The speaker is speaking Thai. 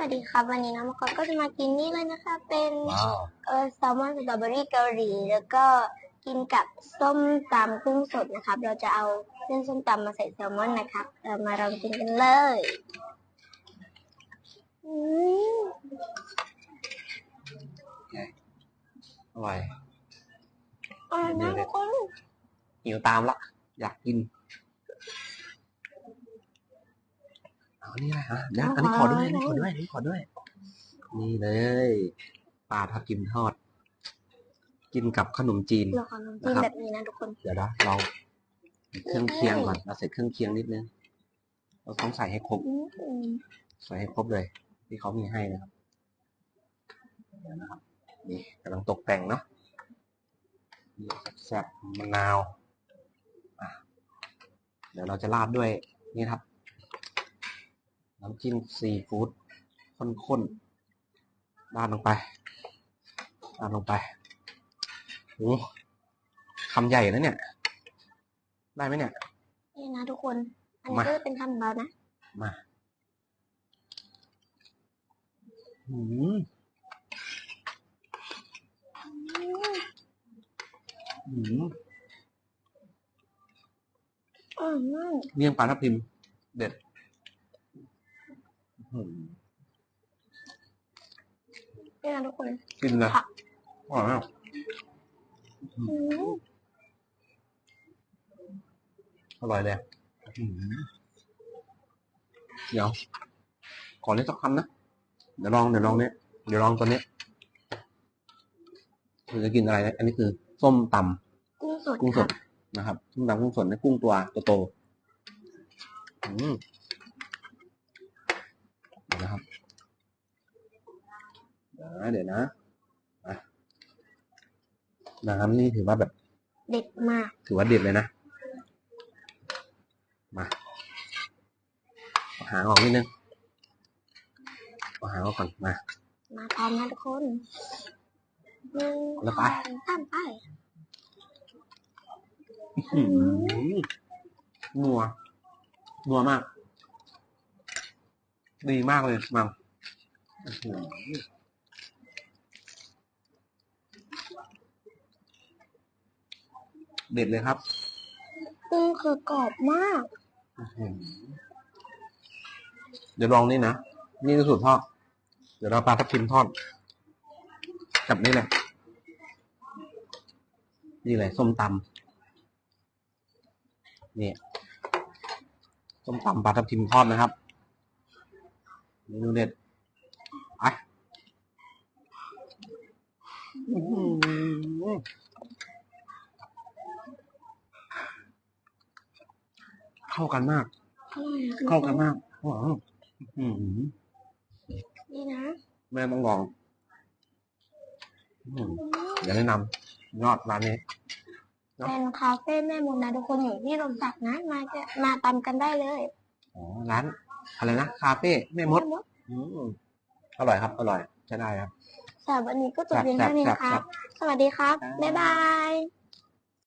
วัสดีครับ วันนี้น้องมะกอกก็จะมากินนี่เลยนะคะ เป็นว้าวเออแซลมอนสตรอเบอรี่เกาหลี แล้วก็กินกับส้มตำกุ้งสดนะครับ เราจะเอาเส้นส้มตำมาใส่แซลมอนนะครับเรามาลองกินกันเลยอืมอร่อย อร่อยมากทุกคนหิวตามละ อยากกิน อานี่อะไรฮะเดี๋ยวอันนี้ขอด้วยอันนี้ขอด้วยอันนี้ขอด้วย นี่เลยปลาทับทิมทอด กินกับขนมจีนเราขอน้ำจิ้มแบบนี้นะทุกคน เดี๋ยวนะเราเครื่องเคียงก่อนเราใส่เครื่องเคียงนิดนึง เราต้องใส่ให้ครบอืมใส่ให้ครบเลย ที่เขามีให้นะครับเดี๋ยวนะครับนี่กำลังตกแต่งเนาะนี่แซ่บๆมะนาวอะเดี๋ยวเราจะราดด้วยนี่ครับ น้ำจิ้มซีฟู้ดข้นๆราดลงไปราดลงไปโอ้คำใหญ่นะเนี่ย ได้ไหมเนี่ยนี่นะทุกคน อันนี้มาก็จะเป็นคำของเรานะ มาอืมอืมอืมมากเมี่ยงปลาทับทิมเด็ด อืมนี่นะทุกคนกินเลยค่ะอร่อยมากอืมอร่อยเลยอืมเดี๋ยว ขอเล่นสักคำนะ เดี๋ยวลอง เดี๋ยวลองเนี้ยเดี๋ยวลองตัวเนี้ยคือจะกินอะไรนะอันนี้คือ ส้มตำกุ้งสดกุ้งสค่ะดนะครับ ส้มตำกุ้งสดในกุ้งตัวโตๆอืมเดี๋ยว นะครับเดี๋ยวนะเดี๋ยวนะอะน้ำนี่ถือว่าแบบ เด็ดมาก ถือว่าเด็ดเลยนะมาเอาหางออกนิดนึงเอาหางออกก่อนมา มาพร้อมนะทุกคนหนึ่งแล้วไปสองสามไปอื้อหือนัวนัวมาก ดีมากเลยมังอื้อหือเด็ดเลยครับกุ้งคือกรอบมาก อื้อหือเดี๋ยวลองนี่นะ นี่คือสูตรทอด เดี๋ยวเราปลาทับทิมทอดกับนี่เลยนี่เลยส้มตำนี่ส้มตำปลาทับทิมทอดนะครับ เมนูเด็ดไปอื้อหือเข้ากันมากอร่อยอะเข้ากันมากว้าวอื้อหือนี่นะ แม่ต้องลองอื้อหือเดี๋ยวแนะนำยอดร้านนี้เนอะเป็นคาเฟ่แม่มนนะทุกคนอยู่ที่ลมสักนะ มาจะมาตำกันได้เลยอ๋อร้าน อะไรนะคาเฟ่แม่มดแม่มดอืมอร่อยครับ อร่อยใช้ได้ครับ สำหรับวันนี้ก็จบเพียงเท่านี้ครับนะคครัรับบสวัสดีครับครับ บ๊ายบาย